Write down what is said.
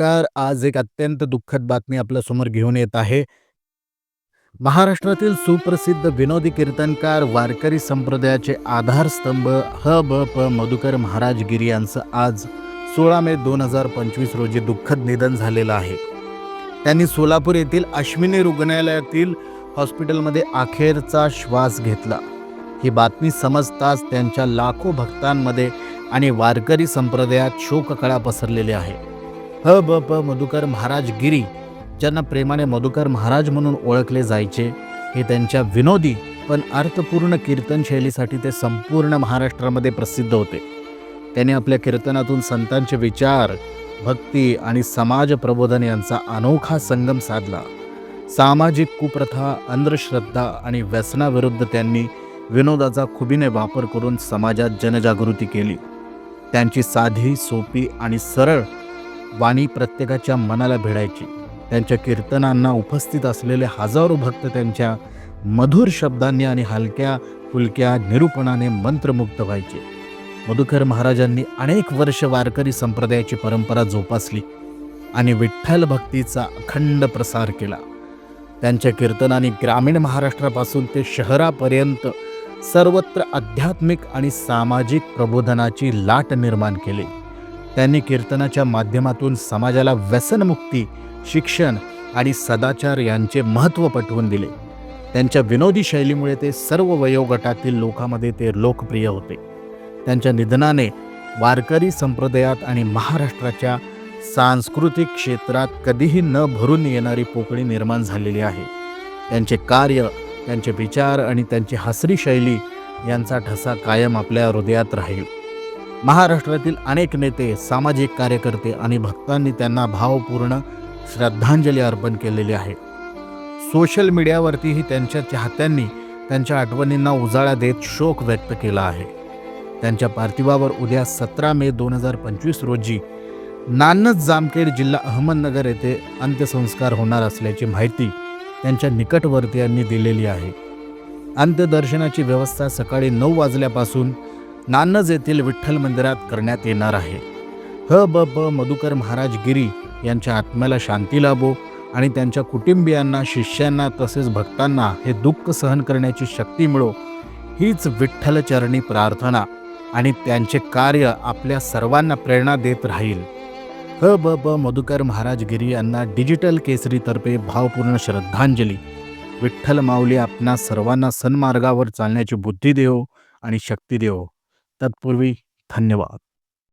नमस्कार. आज एक अत्यंत दुःखद बातमी आपल्यासमोर घेऊन येत आहे. महाराष्ट्रातील सुप्रसिद्ध विनोदी कीर्तनकार वारकरी संप्रदायाचे आधारस्तंभ ह ब प मधुकर महाराज गिरी यांचं आज सोळा मे दोन हजार पंचवीस रोजी दुःखद निधन झालेलं आहे. त्यांनी सोलापूर येथील अश्विनी रुग्णालयातील हॉस्पिटलमध्ये अखेरचा श्वास घेतला. ही बातमी समजताच त्यांच्या लाखो भक्तांमध्ये आणि वारकरी संप्रदायात शोककळा पसरलेली आहे. ह ब प मधुकर महाराज गिरी ज्यांना प्रेमाने मधुकर महाराज म्हणून ओळखले जायचे हे त्यांच्या विनोदी पण अर्थपूर्ण कीर्तन शैलीसाठी ते संपूर्ण महाराष्ट्रामध्ये प्रसिद्ध होते. त्यांनी आपल्या कीर्तनातून संतांचे विचार भक्ती आणि समाज प्रबोधन यांचा अनोखा संगम साधला. सामाजिक कुप्रथा अंधश्रद्धा आणि व्यसनाविरुद्ध त्यांनी विनोदाचा खुबीने वापर करून समाजात जनजागृती केली. त्यांची साधी सोपी आणि सरळ वाणी प्रत्येकाच्या मनाला भिडायची. त्यांच्या कीर्तनांना उपस्थित असलेले हजारो भक्त त्यांच्या मधुर शब्दांनी आणि हलक्या फुलक्या निरूपणाने मंत्रमुग्ध व्हायचे. मधुकर महाराजांनी अनेक वर्ष वारकरी संप्रदायाची परंपरा जोपासली आणि विठ्ठल भक्तीचा अखंड प्रसार केला. त्यांच्या कीर्तनाने ग्रामीण महाराष्ट्रापासून ते शहरापर्यंत सर्वत्र आध्यात्मिक आणि सामाजिक प्रबोधनाची लाट निर्माण केली. त्यांनी कीर्तनाच्या माध्यमातून समाजाला व्यसनमुक्ती शिक्षण आणि सदाचार यांचे महत्त्व पटवून दिले. त्यांच्या विनोदी शैलीमुळे ते सर्व वयोगटातील लोकांमध्ये ते लोकप्रिय होते. त्यांच्या निधनाने वारकरी संप्रदायात आणि महाराष्ट्राच्या सांस्कृतिक क्षेत्रात कधीही न भरून येणारी पोकळी निर्माण झालेली आहे. त्यांचे कार्य त्यांचे विचार आणि त्यांची हसरी शैली यांचा ठसा कायम आपल्या हृदयात राहील. महाराष्ट्रातील अनेक नेते सामाजिक कार्यकर्ते आणि भक्तांनी त्यांना भावपूर्ण श्रद्धांजली अर्पण केलेली आहे. सोशल मीडियावरतीही त्यांच्या चाहत्यांनी त्यांच्या आठवणींना उजाळा देत शोक व्यक्त केला आहे. त्यांच्या पार्थिवावर उद्या सतरा मे दोन हजार पंचवीस रोजी नानच जामखेड जिल्हा अहमदनगर येथे अंत्यसंस्कार होणार असल्याची माहिती त्यांच्या निकटवर्तीयांनी दिलेली आहे. अंत्यदर्शनाची व्यवस्था सकाळी नऊ वाजल्यापासून नानज येथील विठ्ठल मंदिरात करण्यात येणार आहे. ह ब ब मधुकर महाराज गिरी यांच्या आत्म्याला शांती लाभो आणि त्यांच्या कुटुंबियांना शिष्यांना तसेच भक्तांना हे दुःख सहन करण्याची शक्ती मिळो. हीच विठ्ठलचरणी प्रार्थना आणि त्यांचे कार्य आपल्या सर्वांना प्रेरणा देत राहील. ह ब ब मधुकर महाराज गिरी यांना डिजिटल केसरीतर्फे भावपूर्ण श्रद्धांजली. विठ्ठल माऊली आपणा सर्वांना सन्मार्गावर चालण्याची बुद्धी देव आणि शक्ती देवो तत्पूर्वी धन्यवाद।